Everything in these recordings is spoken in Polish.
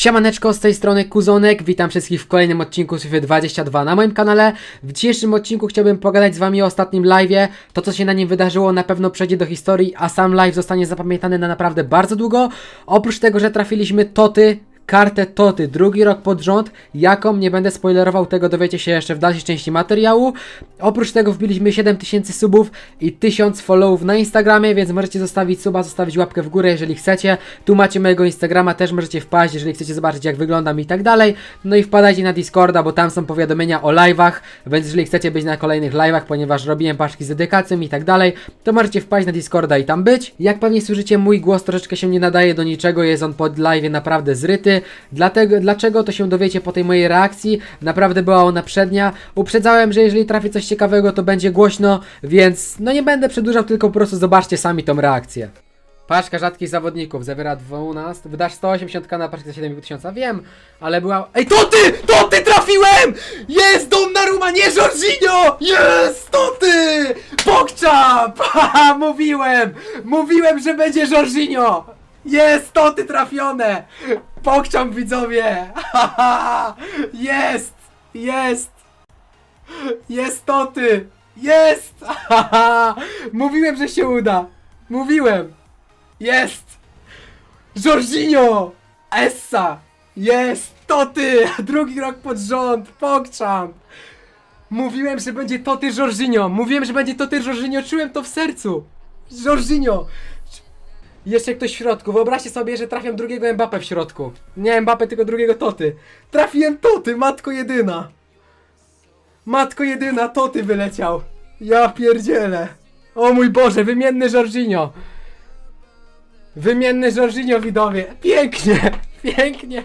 Siemaneczko, z tej strony Kuzonek, witam wszystkich w kolejnym odcinku FIFA 22 na moim kanale. W dzisiejszym odcinku chciałbym pogadać z wami o ostatnim live'ie. To co się na nim wydarzyło na pewno przejdzie do historii, a sam live zostanie zapamiętany na naprawdę bardzo długo. Oprócz tego, że trafiliśmy toty, kartę Toty, drugi rok pod rząd. Jaką nie będę spoilerował, tego dowiecie się jeszcze w dalszej części materiału. Oprócz tego wbiliśmy 7000 subów i 1000 followów na Instagramie, więc możecie zostawić suba, zostawić łapkę w górę, jeżeli chcecie. Tu macie mojego Instagrama, też możecie wpaść, jeżeli chcecie zobaczyć jak wyglądam i tak dalej. No i wpadajcie na Discorda, bo tam są powiadomienia o live'ach, więc jeżeli chcecie być na kolejnych live'ach, ponieważ robiłem paczki z dedykacją i tak dalej, to możecie wpaść na Discorda i tam być. Jak pewnie słyszycie, mój głos troszeczkę się nie nadaje do niczego, jest on pod live naprawdę zryty. Dlatego, dlaczego to się dowiecie po tej mojej reakcji? Naprawdę była ona przednia. Uprzedzałem, że jeżeli trafi coś ciekawego, to będzie głośno, więc no nie będę przedłużał, tylko po prostu zobaczcie sami tą reakcję. Paczka rzadkich zawodników zawiera 12. Wydasz 180 na paczkę za 7,5 tysiąca. Wiem, ale była. Ej, to ty! To ty trafiłem! Jest Donnarumma, nie Jorginho! Jest to ty! Bokczap! Haha, mówiłem! Mówiłem, że będzie Jorginho! Jest to ty trafione! Pokczam widzowie! Jest! Jest! Jest to ty! Jest! Mówiłem, że się uda! Mówiłem! Jest! Jorginho! Essa! Jest! To ty! Drugi rok pod rząd! Pokczam! Mówiłem, że będzie to ty Jorginho! Mówiłem, że będzie to ty Jorginho! Czułem to w sercu! Jorginho! Jeszcze ktoś w środku. Wyobraźcie sobie, że trafiam drugiego Mbappé w środku. Nie Mbappé, tylko drugiego Toty. Trafiłem Toty, matko jedyna. Matko jedyna, Toty wyleciał. Ja pierdzielę. O mój Boże, wymienny Jorginho. Wymienny Jorginho, widowie. Pięknie, pięknie.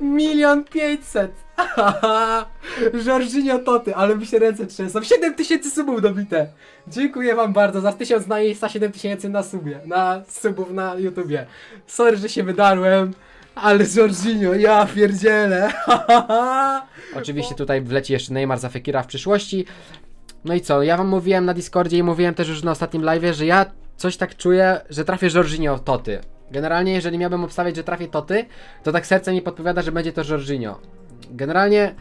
Milion pięćset. Jorginho Toty, ale mi się ręce trzęsą. 7 tysięcy subów dobite. Dziękuję wam bardzo za 1000 na miejsca, 7 tysięcy na subie, na subów na YouTubie. Sorry, że się wydarłem. Ale Jorginho, ja pierdzielę. Oczywiście tutaj wleci jeszcze Neymar za Fekira w przyszłości. No i co, ja wam mówiłem na Discordzie i mówiłem też już na ostatnim live'ie, że ja coś tak czuję, że trafię Jorginho Toty. Generalnie, jeżeli miałbym obstawiać, że trafię Toty, to tak serce mi podpowiada, że będzie to Jorginho. Generalnie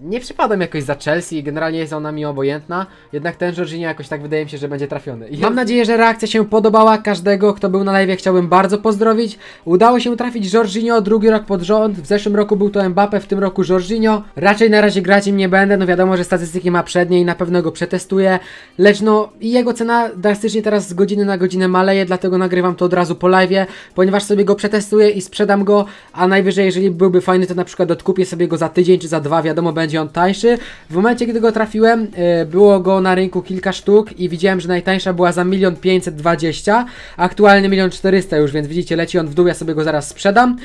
nie przypadam jakoś za Chelsea, generalnie jest ona mi obojętna, jednak ten Jorginho jakoś tak wydaje mi się, że będzie trafiony. I mam nadzieję, że reakcja się podobała. Każdego, kto był na live, chciałbym bardzo pozdrowić. Udało się trafić Jorginho drugi rok pod rząd. W zeszłym roku był to Mbappe, w tym roku Jorginho. Raczej na razie grać im nie będę, no wiadomo, że statystyki ma przednie i na pewno go przetestuję. Lecz no, jego cena drastycznie teraz z godziny na godzinę maleje, dlatego nagrywam to od razu po live, ponieważ sobie go przetestuję i sprzedam go, a najwyżej, jeżeli byłby fajny, to na przykład odkupię sobie go za tydzień czy za dwa, wiadomo, będzie on tańszy. W momencie, kiedy go trafiłem, e, było go na rynku kilka sztuk i widziałem, że najtańsza była za 1 520 aktualnie 1 400 już, więc widzicie, leci on w dół, ja sobie go zaraz sprzedam.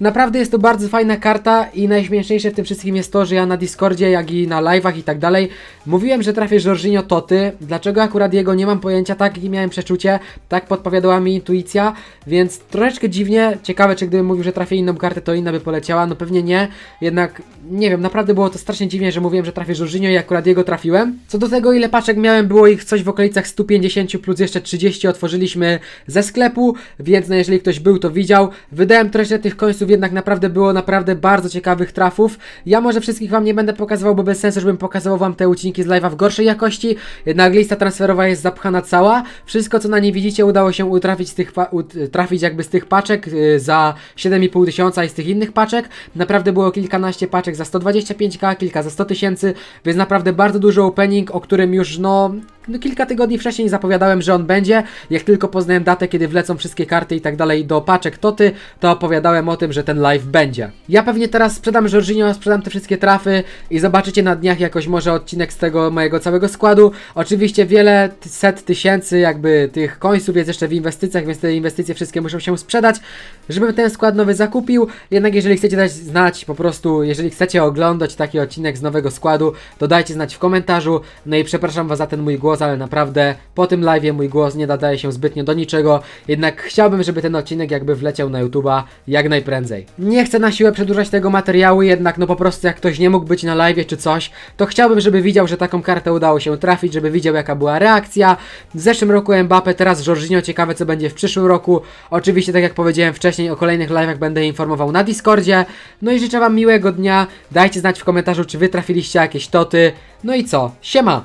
Naprawdę jest to bardzo fajna karta i najśmieszniejsze w tym wszystkim jest to, że ja na Discordzie, jak i na live'ach i tak dalej mówiłem, że trafię Jorginho Toty. Dlaczego akurat jego nie mam pojęcia, tak i miałem przeczucie, tak podpowiadała mi intuicja, więc troszeczkę dziwnie, ciekawe czy gdybym mówił, że trafię inną kartę, to inna by poleciała, no pewnie nie, jednak nie wiem, naprawdę było to strasznie dziwnie, że mówiłem, że trafię Jorginho i akurat jego trafiłem. Co do tego ile paczek miałem, było ich coś w okolicach 150 plus jeszcze 30 otworzyliśmy ze sklepu, więc no jeżeli ktoś był, to widział. Wydałem troszkę tych końców jednak naprawdę było naprawdę bardzo ciekawych trafów. Ja może wszystkich wam nie będę pokazywał, bo bez sensu, żebym pokazywał wam te odcinki z live'a w gorszej jakości. Jednak lista transferowa jest zapchana cała. Wszystko co na niej widzicie udało się utrafić z tych trafić jakby z tych paczek yy, za 7,5 tysiąca i z tych innych paczek. Naprawdę było kilkanaście paczek za 125k, kilka za 100 tysięcy, więc naprawdę bardzo duży opening, o którym już no no, kilka tygodni wcześniej zapowiadałem, że on będzie. Jak tylko poznałem datę, kiedy wlecą wszystkie karty i tak dalej do paczek Toty, to opowiadałem o tym, że ten live będzie. Ja pewnie teraz sprzedam Jorginho, sprzedam te wszystkie trafy i zobaczycie na dniach jakoś może odcinek z tego mojego całego składu. Oczywiście wiele set tysięcy jakby tych końców jest jeszcze w inwestycjach, więc te inwestycje wszystkie muszą się sprzedać, żebym ten skład nowy zakupił. Jednak jeżeli chcecie dać znać po prostu, jeżeli chcecie oglądać taki odcinek z nowego składu, to dajcie znać w komentarzu. No i przepraszam was za ten mój głos, ale naprawdę po tym live mój głos nie nadaje się zbytnio do niczego. Jednak chciałbym, żeby ten odcinek jakby wleciał na YouTube'a jak najprędzej. Nie chcę na siłę przedłużać tego materiału, jednak no po prostu jak ktoś nie mógł być na live czy coś, to chciałbym, żeby widział, że taką kartę udało się trafić, żeby widział jaka była reakcja. W zeszłym roku Mbappe, teraz Jorginho, ciekawe co będzie w przyszłym roku. Oczywiście tak jak powiedziałem wcześniej, wcześniej o kolejnych live'ach będę informował na Discordzie. No i życzę wam miłego dnia. Dajcie znać w komentarzu, czy wy trafiliście jakieś toty. No i co? Siema!